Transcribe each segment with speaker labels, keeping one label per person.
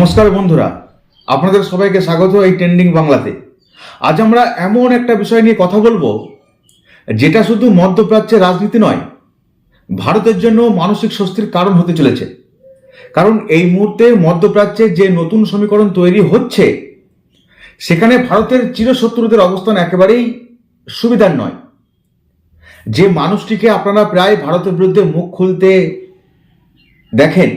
Speaker 1: নমস্কার বন্ধুরা, আপনাদের সবাইকে স্বাগত এই ট্রেন্ডিং বাংলাতে। আজ আমরা এমন একটা বিষয় নিয়ে কথা বলব, যেটা শুধু মধ্যপ্রাচ্যের রাজনীতি নয়, ভারতের জন্য মানসিক স্বস্তির কারণ হতে চলেছে। কারণ এই মুহূর্তে মধ্যপ্রাচ্যে যে নতুন সমীকরণ তৈরি হচ্ছে, সেখানে ভারতের চিরশত্রুদের অবস্থান একেবারেই সুবিধার নয়। যে মানুষটিকে আপনারা প্রায় ভারতের বিরুদ্ধে মুখ খুলতে দেখেন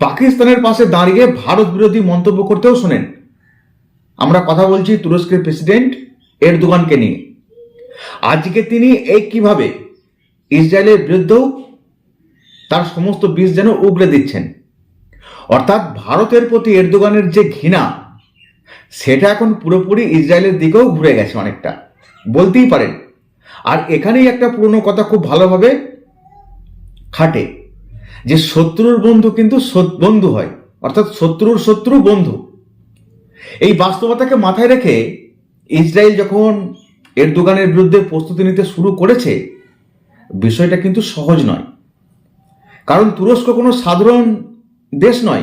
Speaker 1: পাকিস্তানের পাশে দাঁড়িয়ে ভারত বিরোধী মন্তব্য করতেও শোনেন। আমরা কথা বলছি তুরস্কের প্রেসিডেন্ট এরদোগানকে নিয়ে। আজকে তিনি এই কীভাবে ইসরায়েলের বিরুদ্ধেও তার সমস্ত বিষ যেন উগড়ে দিচ্ছেন। অর্থাৎ ভারতের প্রতি এরদোগানের যে ঘৃণা, সেটা এখন পুরোপুরি ইসরায়েলের দিকেও ঘুরে গেছে অনেকটা। বলতেই পারেন। আর এখানেই একটা পুরনো কথা খুব ভালোভাবে খাটে। যে শত্রুর বন্ধু কিন্তু বন্ধু হয়। অর্থাৎ শত্রুর শত্রু বন্ধু। এই বাস্তবতাকে মাথায় রেখে ইসরায়েল যখন এরদোগানের বিরুদ্ধে প্রস্তুতি নিতে শুরু করেছে, বিষয়টা কিন্তু সহজ নয়। কারণ তুরস্ক কোনো সাধারণ দেশ নয়।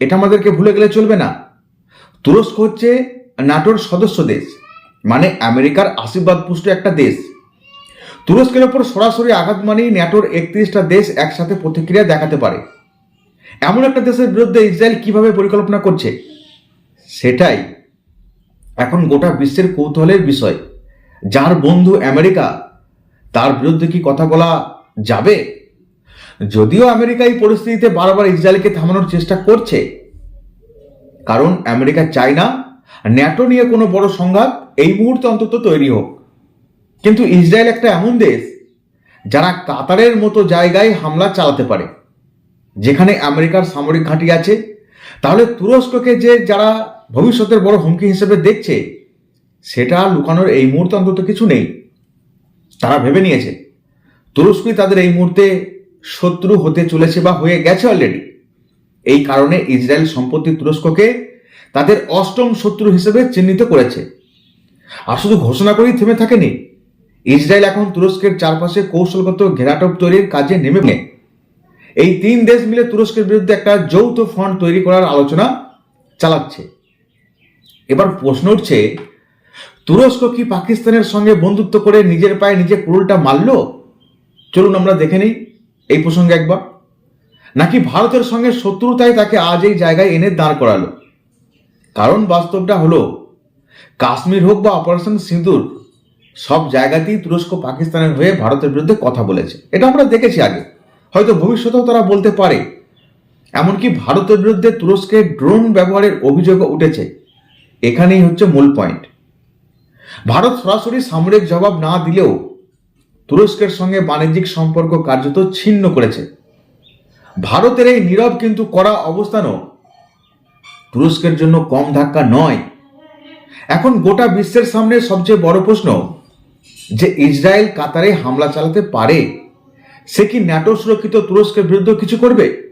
Speaker 1: এটা আমাদেরকে ভুলে গেলে চলবে না। তুরস্ক হচ্ছে নাটোর সদস্য দেশ মানে আমেরিকার আশীর্বাদ পুষ্ট একটা দেশ। তুরস্কের ওপর সরাসরি আঘাত মানেই ন্যাটোর একত্রিশটা দেশ একসাথে প্রতিক্রিয়া দেখাতে পারে। এমন একটা দেশের বিরুদ্ধে ইসরায়েল কীভাবে পরিকল্পনা করছে, সেটাই এখন গোটা বিশ্বের কৌতূহলের বিষয়। যার বন্ধু আমেরিকা, তার বিরুদ্ধে কি কথা বলা যাবে? যদিও আমেরিকা এই পরিস্থিতিতে বারবার ইসরায়েলকে থামানোর চেষ্টা করছে, কারণ আমেরিকা চায় না ন্যাটো নিয়ে কোনো বড় সংঘাত এই মুহূর্তে অন্তত তৈরি হোক। কিন্তু ইসরায়েল একটা এমন দেশ যারা কাতারের মতো জায়গায় হামলা চালাতে পারে, যেখানে আমেরিকার সামরিক ঘাঁটি আছে। তাহলে তুরস্ককে যে যারা ভবিষ্যতের বড় হুমকি হিসেবে দেখছে, সেটা লুকানোর এই মুহূর্তে অন্তত কিছু নেই। তারা ভেবে নিয়েছে, তুরস্কই তাদের এই মুহূর্তে শত্রু হতে চলেছে বা হয়ে গেছে অলরেডি এই কারণে ইসরায়েল সম্পত্তি তুরস্ককে তাদের অষ্টম শত্রু হিসেবে চিহ্নিত করেছে। আর শুধু ঘোষণা করেই থেমে থাকেনি ইসরায়েল এখন তুরস্কের চারপাশে কৌশলগত ঘেরাটোপ তৈরির কাজে নেমে। এই তিন দেশ মিলে তুরস্কের বিরুদ্ধে একটা যৌথ ফ্রন্ট তৈরি করার আলোচনা চালাচ্ছে। এবার প্রশ্ন উঠছে, তুরস্ক কি পাকিস্তানের সঙ্গে বন্ধুত্ব করে নিজের পায়ে নিজে কুড়ুলটা মারল? চলুন আমরা দেখে নিই এই প্রসঙ্গে একবার। নাকি ভারতের সঙ্গে শত্রুতায় তাকে আজ এই জায়গায় এনে দাঁড় করালো? কারণ বাস্তবটা হলো, কাশ্মীর হোক বা অপারেশন সিঁদুর সব জায়গাতেই তুরস্ক পাকিস্তানের হয়ে ভারতের বিরুদ্ধে কথা বলেছে। এটা আমরা দেখেছি আগে। হয়তো ভবিষ্যতেও তারা বলতে পারে। এমনকি ভারতের বিরুদ্ধে তুরস্কের ড্রোন ব্যবহারের অভিযোগও উঠেছে। এখানেই হচ্ছে মূল পয়েন্ট। ভারত সরাসরি সামরিক জবাব না দিলেও তুরস্কের সঙ্গে বাণিজ্যিক সম্পর্ক কার্যত ছিন্ন করেছে। ভারতের এই নীরব কিন্তু কড়া অবস্থানও তুরস্কের জন্য কম ধাক্কা নয়। এখন গোটা বিশ্বের সামনে সবচেয়ে বড় প্রশ্ন যে ইসরায়েল কাতারে হামলা চালাতে পারে, সে কি ন্যাটো সুরক্ষিত তুরস্কের বিরুদ্ধে কিছু করবে?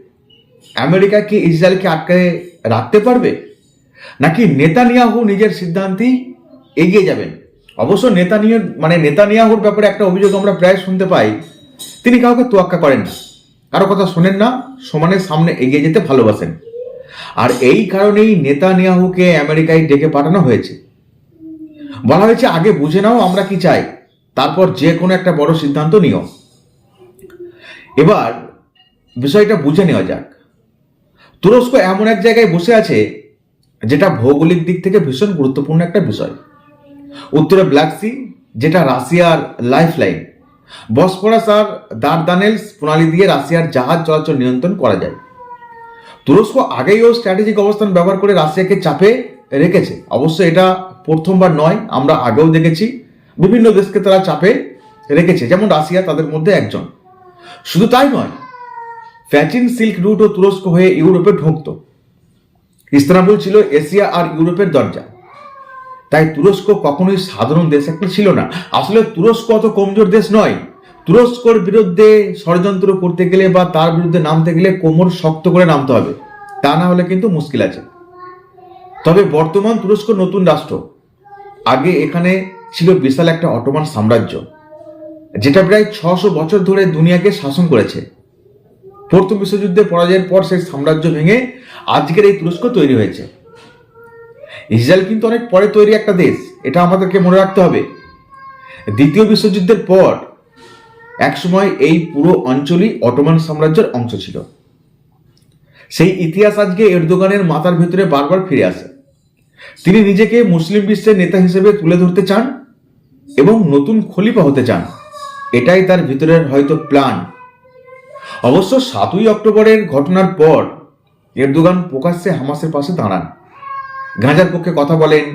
Speaker 1: আমেরিকা কি ইসরায়েলকে আটকে রাখতে পারবে? নাকি নেতানিয়াহু নিজের সিদ্ধান্তেই এগিয়ে যাবেন? অবশ্য নেতানিয়া মানে নেতানিয়াহুর ব্যাপারে একটা অভিযোগ আমরা প্রায় শুনতে পাই। তিনি কাউকে তোয়াক্কা করেন না। কারও কথা শোনেন না, সমানের সামনে এগিয়ে যেতে ভালোবাসেন। আর এই কারণেই নেতানিয়াহুকে আমেরিকায় ডেকে পাঠানো হয়েছে। বলা হয়েছে, আগে বুঝে নাও আমরা কি চাই। তারপর যে কোনো একটা বড় সিদ্ধান্ত নিও। এবার বিষয়টা বুঝে নেওয়া যাক। তুরস্ক এমন এক জায়গায় বসে আছে, যেটা ভৌগোলিক দিক থেকে ভীষণ গুরুত্বপূর্ণ একটা বিষয়। উত্তরে ব্ল্যাক সি, যেটা রাশিয়ার লাইফ লাইন বসফরাস আর দারদানেলস প্রণালী দিয়ে রাশিয়ার জাহাজ চলাচল নিয়ন্ত্রণ করা যায়। তুরস্ক আগেই ও স্ট্র্যাটেজিক অবস্থান ব্যবহার করে রাশিয়াকে চাপে রেখেছে। অবশ্য এটা প্রথমবার নয়, আমরা আগেও দেখেছি। বিভিন্ন দেশকে তারা চাপে রেখেছে, যেমন রাশিয়া তাদের মধ্যে একজন। শুধু তাই নয় প্রাচীন সিল্ক রুটও তুরস্ক হয়ে ইউরোপে ঢুকত ইস্তানাবুল ছিল এশিয়া আর ইউরোপের দরজা। তাই তুরস্ক কখনোই সাধারণ দেশ একটা ছিল না। আসলে তুরস্ক অত কমজোর দেশ নয়। তুরস্কর বিরুদ্ধে ষড়যন্ত্র করতে গেলে বা তার বিরুদ্ধে নামতে গেলে কোমর শক্ত করে নামতে হবে। তা না হলে কিন্তু মুশকিল আছে। তবে বর্তমান তুরস্ক নতুন রাষ্ট্র। আগে এখানে ছিল বিশাল একটা অটোমান সাম্রাজ্য, যেটা প্রায় ছশো বছর ধরে দুনিয়াকে শাসন করেছে। প্রথম বিশ্বযুদ্ধে পরাজয়ের পর সেই সাম্রাজ্য ভেঙে আজকের এই তুরস্ক তৈরি হয়েছে। ইসরায়েল কিন্তু অনেক পরে তৈরি একটা দেশ, এটা আমাদেরকে মনে রাখতে হবে। দ্বিতীয় বিশ্বযুদ্ধের পর একসময় এই পুরো অঞ্চলই অটোমান সাম্রাজ্যের অংশ ছিল। সেই ইতিহাস আজকে এরদোগানের মাথার ভিতরে বারবার ফিরে আসে। তিনি নিজেকে মুসলিম বিশ্বের নেতা হিসেবে তুলে ধরতে চান। এবং নতুন খলিফা হতে চান। এটাই তার ভিতরের হয়তো প্ল্যান। অবশ্য সাতই অক্টোবরের ঘটনার পর এরদোগান প্রকাশ্যে হামাসের পাশে দাঁড়ান। গাঁজার পক্ষে কথা বলেন,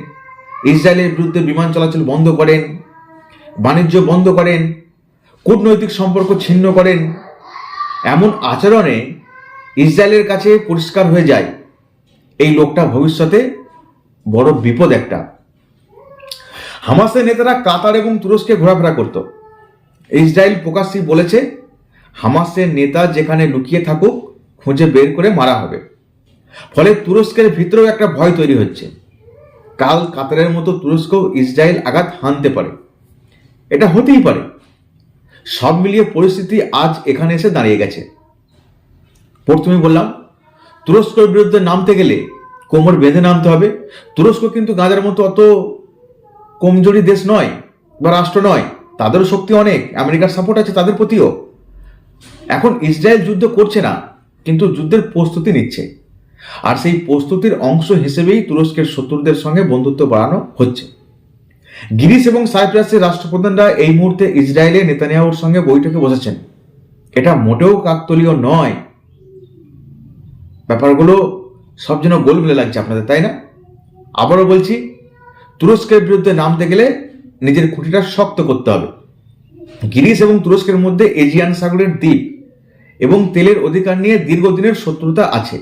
Speaker 1: ইসরায়েলের বিরুদ্ধে বিমান চলাচল বন্ধ করেন, বাণিজ্য বন্ধ করেন, কূটনৈতিক সম্পর্ক ছিন্ন করেন। এমন আচরণে ইসরায়েলের কাছে পরিষ্কার হয়ে যায়, এই লোকটা ভবিষ্যতে বড় বিপদ একটা। হামাসের নেতারা কাতার এবং তুরস্কে ঘোরাফেরা করত। ইসরায়েল প্রকাশ্যেই বলেছে, হামাসের নেতা যেখানে লুকিয়ে থাকুক, খুঁজে বের করে মারা হবে। ফলে তুরস্কের ভিতরেও একটা ভয় তৈরি হচ্ছে। কাল কাতারের মতো তুরস্ক ইসরায়েল আঘাত হানতে পারে। এটা হতেই পারে। সব মিলিয়ে পরিস্থিতি আজ এখানে এসে দাঁড়িয়ে গেছে। প্রথমে বললাম, তুরস্কের বিরুদ্ধে নামতে গেলে কোমর বেঁধে নামতে হবে। তুরস্ক কিন্তু গাজার মতো অত কমজোরি দেশ নয় বা রাষ্ট্র নয়, তাদেরও শক্তি অনেক, আমেরিকার সাপোর্ট আছে তাদের প্রতিও। এখন ইসরায়েল যুদ্ধ করছে না, কিন্তু যুদ্ধের প্রস্তুতি নিচ্ছে। আর সেই প্রস্তুতির অংশ হিসেবেই তুরস্কের শত্রুদের সঙ্গে বন্ধুত্ব বাড়ানো হচ্ছে। গিরিস এবং সাইপ্রাসের রাষ্ট্রপ্রধানরা এই মুহূর্তে ইসরায়েলের নেতানিয়াহুর সঙ্গে বৈঠকে বসেছেন। এটা মোটেও কাকতলীয় নয়। ব্যাপারগুলো সব যেন গোলমেলে লাগছে আপনাদের, তাই না? আবারও বলছি তুরস্কের বিরুদ্ধে নামতে গেলে নিজের খুঁটিটা শক্ত করতে হবে। গিরিস এবং তুরস্কের মধ্যে এজিয়ান সাগরের দ্বীপ এবং তেলের অধিকার নিয়ে দীর্ঘদিনের শত্রুতা আছে।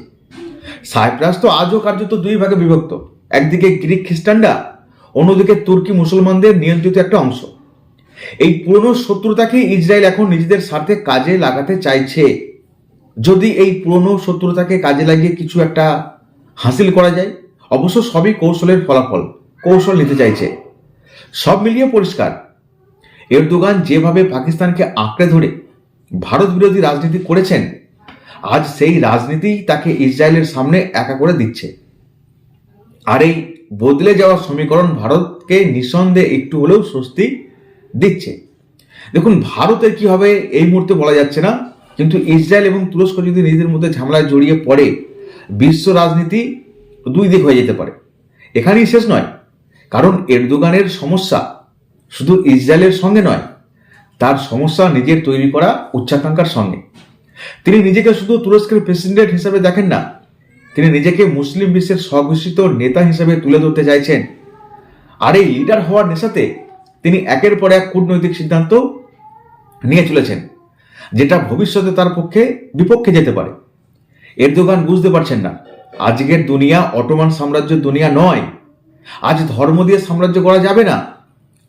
Speaker 1: সাইপ্রাস তো আজও কার্যত দুই ভাগে বিভক্ত। একদিকে গ্রিক খ্রিস্টানরা, অন্যদিকে তুর্কি মুসলমানদের নিয়ন্ত্রিত একটা অংশ। এই পুরনো শত্রুতাকে ইসরায়েল এখন নিজেদের স্বার্থে কাজে লাগাতে চাইছে। যদি এই পুরনো শত্রুতাকে কাজে লাগিয়ে কিছু একটা হাসিল করা যায়, অবশ্য সবই কৌশলের ফলাফল। কৌশল নিতে চাইছে। সব মিলিয়ে পরিষ্কার। এরদোগান যেভাবে পাকিস্তানকে আঁকড়ে ধরে ভারত বিরোধী রাজনীতি করেছেন, আজ সেই রাজনীতি তাকে ইসরায়েলের সামনে একা করে দিচ্ছে। আর এই বদলে যাওয়া সমীকরণ ভারতকে নিঃসন্দেহে একটু হলেও স্বস্তি দিচ্ছে। দেখুন, ভারতের কি হবে এই মুহূর্তে বলা যাচ্ছে না, কিন্তু ইসরায়েল এবং তুরস্ক যদি নিজেদের মধ্যে ঝামেলায় জড়িয়ে পড়ে, বিশ্ব রাজনীতি দুই দিক হয়ে যেতে পারে। এখানেই শেষ নয়। কারণ এরদোগানের সমস্যা শুধু ইসরায়েলের সঙ্গে নয়, তার সমস্যা নিজের তৈরি করা উচ্চাকাঙ্ক্ষার সঙ্গে। তিনি নিজেকে শুধু তুরস্কের প্রেসিডেন্ট হিসেবে দেখেন না, তিনি নিজেকে মুসলিম বিশ্বের স্বঘোষিত নেতা হিসেবে তুলে ধরতে চাইছেন। আর এই লিডার হওয়ার নেশাতে তিনি একের পর এক কূটনৈতিক সিদ্ধান্ত নিয়ে চলেছেন, যেটা ভবিষ্যতে তার পক্ষে বিপক্ষে যেতে পারে। এরদোগান বুঝতে পারছেন না, আজকের দুনিয়া অটোমান সাম্রাজ্যের দুনিয়া নয় আজ ধর্ম দিয়ে সাম্রাজ্য করা যাবে না।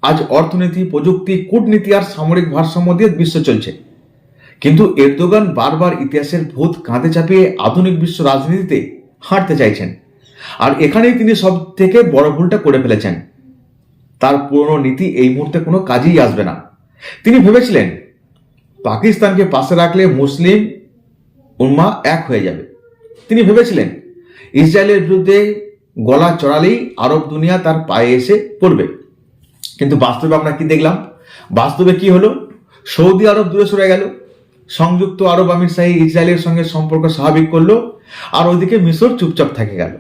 Speaker 1: আজ অর্থনীতি, প্রযুক্তি, কূটনীতি আর সামরিক ভারসাম্য দিয়ে বিশ্ব চলছে। কিন্তু এরদোগান বারবার ইতিহাসের ভূত কাঁধে চাপিয়ে আধুনিক বিশ্ব রাজনীতিতে হাঁটতে চাইছেন। আর এখানেই তিনি সব থেকে বড় ভুলটা করে ফেলেছেন। তার পুরনো নীতি এই মুহূর্তে কোনো কাজেই আসবে না। তিনি ভেবেছিলেন, পাকিস্তানকে পাশে রাখলে মুসলিম উম্মা এক হয়ে যাবে। তিনি ভেবেছিলেন, ইসরায়েলের বিরুদ্ধে গলা চড়ালেই আরব দুনিয়া তার পায়ে এসে পড়বে। কিন্তু বাস্তবে আমরা কি দেখলাম? বাস্তবে কি হলো? সৌদি আরব দূরে সরে গেল। সংযুক্ত আরব আমির শাহী ইসরায়েলের সঙ্গে সম্পর্ক স্বাভাবিক করল আর ওইদিকে মিশর চুপচাপ থেকে গেল।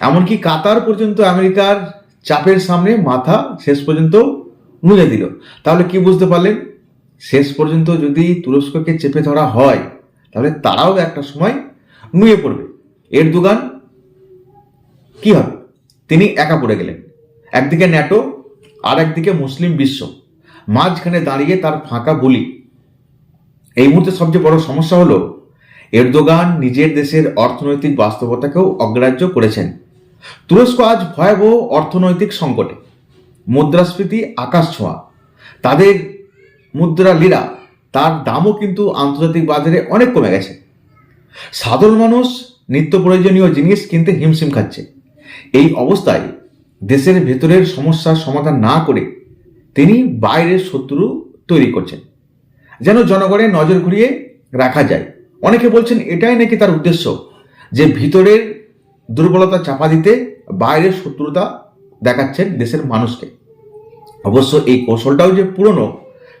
Speaker 1: এমনকি কাতার পর্যন্ত আমেরিকার চাপের সামনে মাথা শেষ পর্যন্ত নুয়ে দিল। তাহলে কি বুঝতে পারলেন? শেষ পর্যন্ত যদি তুরস্ককে চেপে ধরা হয়, তাহলে তারাও একটা সময় নুয়ে পড়বে। এর দুগান কি হবে? তিনি একা পড়ে গেলেন। একদিকে ন্যাটো আর একদিকে মুসলিম বিশ্ব। মাঝখানে দাঁড়িয়ে তার ফাঁকা বলি। এই মুহূর্তে সবচেয়ে বড় সমস্যা হলো, এরদোগান নিজের দেশের অর্থনৈতিক বাস্তবতাকেও অগ্রাহ্য করেছেন। তুরস্ক আজ ভয়াবহ অর্থনৈতিক সংকটে। মুদ্রাস্ফীতি, আকাশ ছোঁয়া। তাদের মুদ্রা লিরা, তার দামও কিন্তু আন্তর্জাতিক বাজারে অনেক কমে গেছে। সাধারণ মানুষ নিত্য প্রয়োজনীয় জিনিস কিনতে হিমশিম খাচ্ছে। অবস্থায় দেশের ভেতরের সমস্যার সমাধান না করে তিনি বাইরের শত্রু তৈরি করছেন, যেন জনগণের নজর ঘুরিয়ে রাখা যায়। অনেকে বলছেন এটাই নাকি তার উদ্দেশ্য, যে ভিতরের দুর্বলতা চাপা দিতে বাইরের শত্রুতা দেখাচ্ছেন দেশের মানুষকে। অবশ্য এই কৌশলটাও যে পুরনো,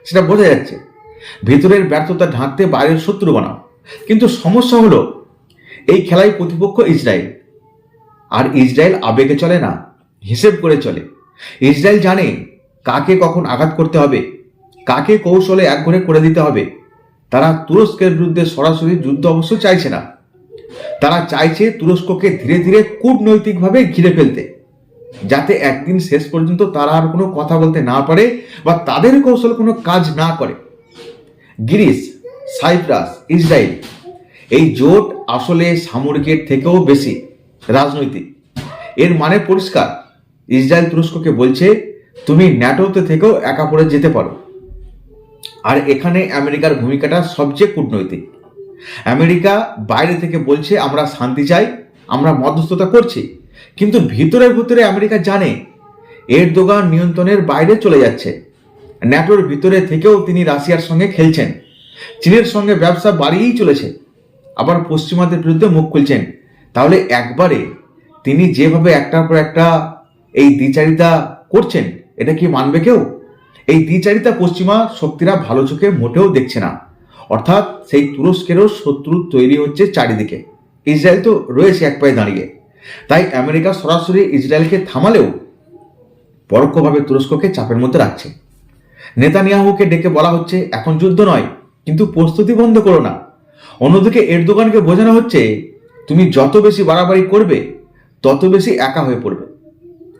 Speaker 1: সেটা বোঝা যাচ্ছে। ভিতরের ব্যর্থতা ঢাকতে বাইরের শত্রু বানাও। কিন্তু সমস্যা হলো, এই খেলায় প্রতিপক্ষ ইসরায়েল আর ইসরায়েল আবেগে চলে না, হিসেব করে চলে। ইসরায়েল জানে কাকে কখন আঘাত করতে হবে, কাকে কৌশলে একঘরে করে দিতে হবে। তারা তুরস্কের বিরুদ্ধে সরাসরি যুদ্ধ অবশ্য চাইছে না। তারা চাইছে তুরস্ককে ধীরে ধীরে কূটনৈতিকভাবে ঘিরে ফেলতে, যাতে একদিন শেষ পর্যন্ত তারা আর কোনো কথা বলতে না পারে বা তাদের কৌশল কোনো কাজ না করে। গ্রিস, সাইপ্রাস, ইসরায়েল, এই জোট আসলে সামরিকের থেকেও বেশি। রাজনৈতিক। এর মানে পরিষ্কার। ইসরায়েল তুরস্ককে বলছে, তুমি ন্যাটোতে থেকেও একা পড়ে যেতে পারো। আর এখানে আমেরিকার ভূমিকাটা সবচেয়ে কূটনৈতিক। আমেরিকা বাইরে থেকে বলছে, আমরা শান্তি চাই, আমরা মধ্যস্থতা করছি। কিন্তু ভিতরে ভিতরে আমেরিকা জানে এর দোকান নিয়ন্ত্রণের বাইরে চলে যাচ্ছে। ন্যাটোর ভিতরে থেকেও তিনি রাশিয়ার সঙ্গে খেলছেন। চীনের সঙ্গে ব্যবসা বাড়িয়েই চলেছে। আবার পশ্চিমাদের বিরুদ্ধে মুখ খুলছেন। তাহলে একবারে তিনি যেভাবে একটার পর একটা এই দ্বিচারিতা করছেন, এটা কি মানবে কেউ? এই দ্বিচারিতা পশ্চিমা শক্তিরা ভালো চোখে মোটেও দেখছে না। অর্থাৎ সেই তুরস্কেরও শত্রু তৈরি হচ্ছে চারিদিকে। ইসরায়েল তো রয়েছে এক পায়ে দাঁড়িয়ে। তাই আমেরিকা সরাসরি ইসরায়েলকে থামালেও পরোক্ষভাবে তুরস্ককে চাপের মধ্যে রাখছে। নেতানিয়াহুকে ডেকে বলা হচ্ছে, এখন যুদ্ধ নয়, কিন্তু প্রস্তুতি বন্ধ করো না। অন্যদিকে এরদোগানকে বোঝানো হচ্ছে তুমি যত বেশি বাড়াবাড়ি করবে, তত বেশি একা হয়ে পড়বে।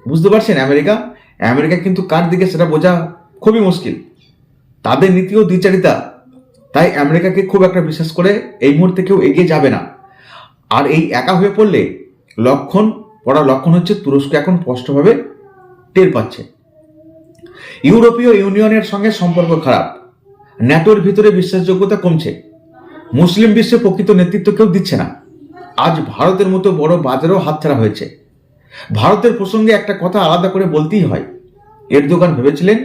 Speaker 1: বুঝতে পারছেন আমেরিকা? আমেরিকা কিন্তু কার দিকে সেটা বোঝা খুবই মুশকিল। তাদের নীতিও দ্বিচারিতা, তাই আমেরিকাকে খুব একটা বিশ্বাস করে এই মুহূর্তে কেউ এগিয়ে যাবে না। আর এই একা হয়ে পড়লে লক্ষণ, পড়া লক্ষণ হচ্ছে তুরস্ক এখন স্পষ্টভাবে টের পাচ্ছে। ইউরোপীয় ইউনিয়নের সঙ্গে সম্পর্ক খারাপ। ন্যাটোর ভিতরে বিশ্বাসযোগ্যতা কমছে। মুসলিম বিশ্বে প্রকৃত নেতৃত্ব কেউ দিচ্ছে না। আজ ভারতের মতো বড় বাজারও হাতছাড়া হয়েছে। ভারতের প্রসঙ্গে একটা কথা আলাদা করে বলতেই হয়। এরদোগান ভেবেছিলেন,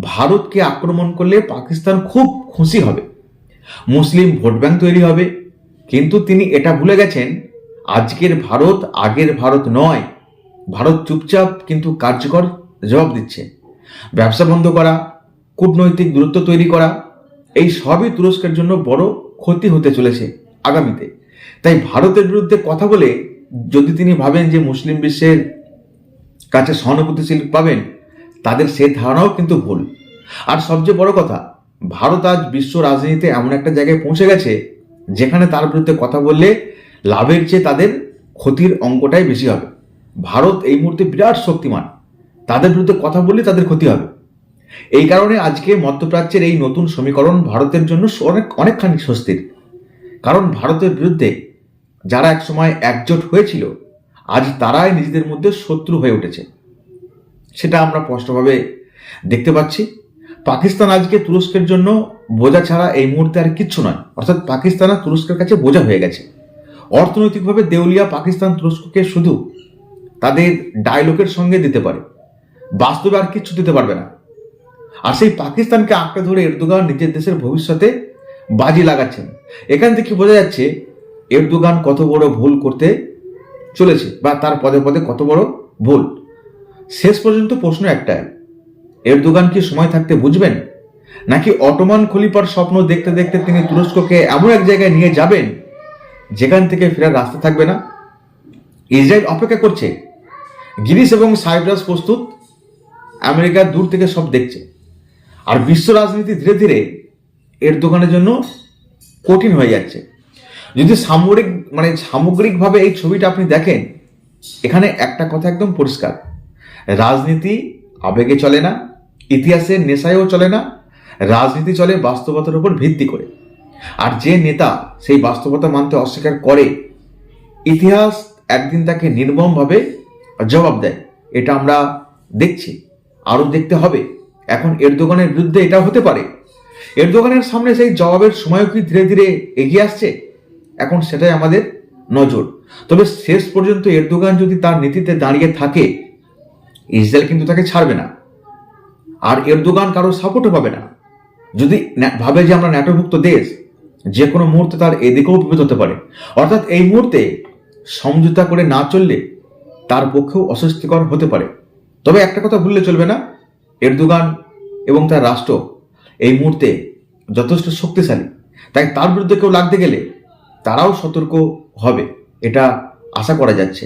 Speaker 1: ভারতকে আক্রমণ করলে পাকিস্তান খুব খুশি হবে। মুসলিম ভোট ব্যাংক তৈরি হবে। কিন্তু তিনি এটা ভুলে গেছেন, আজকের ভারত আগের ভারত নয়। ভারত চুপচাপ কিন্তু কার্যকর জবাব দিচ্ছে। ব্যবসা বন্ধ করা, কূটনৈতিক দূরত্ব তৈরি করা, এই সবই তুরস্কের জন্য বড় ক্ষতি হতে চলেছে আগামীতে। তাই ভারতের বিরুদ্ধে কথা বলে যদি তিনি ভাবেন যে মুসলিম বিশ্বের কাছে সহানুভূতিশীল পাবেন, তাদের সে ধারণাও কিন্তু ভুল। আর সবচেয়ে বড় কথা, ভারত আজ বিশ্ব রাজনীতিতে এমন একটা জায়গায় পৌঁছে গেছে, যেখানে তার বিরুদ্ধে কথা বললে লাভের চেয়ে তাদের ক্ষতির অঙ্কটাই বেশি হবে। ভারত এই মুহূর্তে বিরাট শক্তিমান, তাদের বিরুদ্ধে কথা বললে তাদের ক্ষতি হবে। এই কারণে আজকে মধ্যপ্রাচ্যের এই নতুন সমীকরণ ভারতের জন্য অনেক, অনেকখানি স্বস্তির। কারণ ভারতের বিরুদ্ধে যারা একসময় একজোট হয়েছিল, আজ তারাই নিজেদের মধ্যে শত্রু হয়ে উঠেছে। সেটা আমরা স্পষ্টভাবে দেখতে পাচ্ছি। পাকিস্তান আজকে তুরস্কের জন্য বোঝা ছাড়া এই মুহূর্তে আর কিচ্ছু নয়। অর্থাৎ পাকিস্তান আর তুরস্কের কাছে বোঝা হয়ে গেছে। অর্থনৈতিকভাবে দেউলিয়া পাকিস্তান তুরস্ককে শুধু তাদের ডায়লগের সঙ্গে দিতে পারে। বাস্তবে আর কিচ্ছু দিতে পারবে না। আর সেই পাকিস্তানকে আঁকড়ে ধরে এরদোগান নিজের দেশের ভবিষ্যতে বাজি লাগাচ্ছেন। এখান থেকে বোঝা যাচ্ছে এরদোগান কত বড় ভুল করতে চলেছে বা তার পদে পদে কত বড় ভুল। শেষ পর্যন্ত প্রশ্ন একটাই, এরদোগান কি সময় থাকতে বুঝবেন? নাকি অটোমান খলিফার স্বপ্ন দেখতে দেখতে তিনি তুরস্ককে এমন এক জায়গায় নিয়ে যাবেন যেখান থেকে ফেরার রাস্তা থাকবে না? ইসরায়েল অপেক্ষা করছে। গ্রিস এবং সাইপ্রাস প্রস্তুত। আমেরিকা দূর থেকে সব দেখছে। আর বিশ্ব রাজনীতি ধীরে ধীরে এর দোকানের জন্য কঠিন হয়ে যাচ্ছে। যদি সামরিক মানে সামগ্রিকভাবে এই ছবিটা আপনি দেখেন, এখানে একটা কথা একদম পরিষ্কার। রাজনীতি আবেগে চলে না, ইতিহাসের নেশায়ও চলে না, রাজনীতি চলে বাস্তবতার উপর ভিত্তি করে। আর যে নেতা সেই বাস্তবতা মানতে অস্বীকার করে, ইতিহাস একদিন তাকে নির্মমভাবে জবাব দেয়। এটা আমরা দেখছি, আরও দেখতে হবে। এখন এর দোকানের বিরুদ্ধে এটা হতে পারে। এরদোগানের সামনে সেই জবাবের সময়ও কি ধীরে ধীরে এগিয়ে আসছে? এখন সেটাই আমাদের নজর। তবে শেষ পর্যন্ত এরদোগান যদি তার নীতিতে দাঁড়িয়ে থাকে, ইসরায়েল কিন্তু তাকে ছাড়বে না। আর এরদোগান কারও সাপোর্টও পাবে না। যদি ভাবে যে আমরা ন্যাটোভুক্ত দেশ, যে কোনো মুহূর্তে তার এদিকেও বিপদ হতে পারে। অর্থাৎ এই মুহূর্তে সমঝোতা করে না চললে তার পক্ষেও অস্বস্তিকর হতে পারে। তবে একটা কথা ভুললে চলবে না এরদোগান এবং তার রাষ্ট্র এই মুহূর্তে যথেষ্ট শক্তিশালী। তাই তার বিরুদ্ধে কেউ লাগতে গেলে তারাও সতর্ক হবে, এটা আশা করা যাচ্ছে।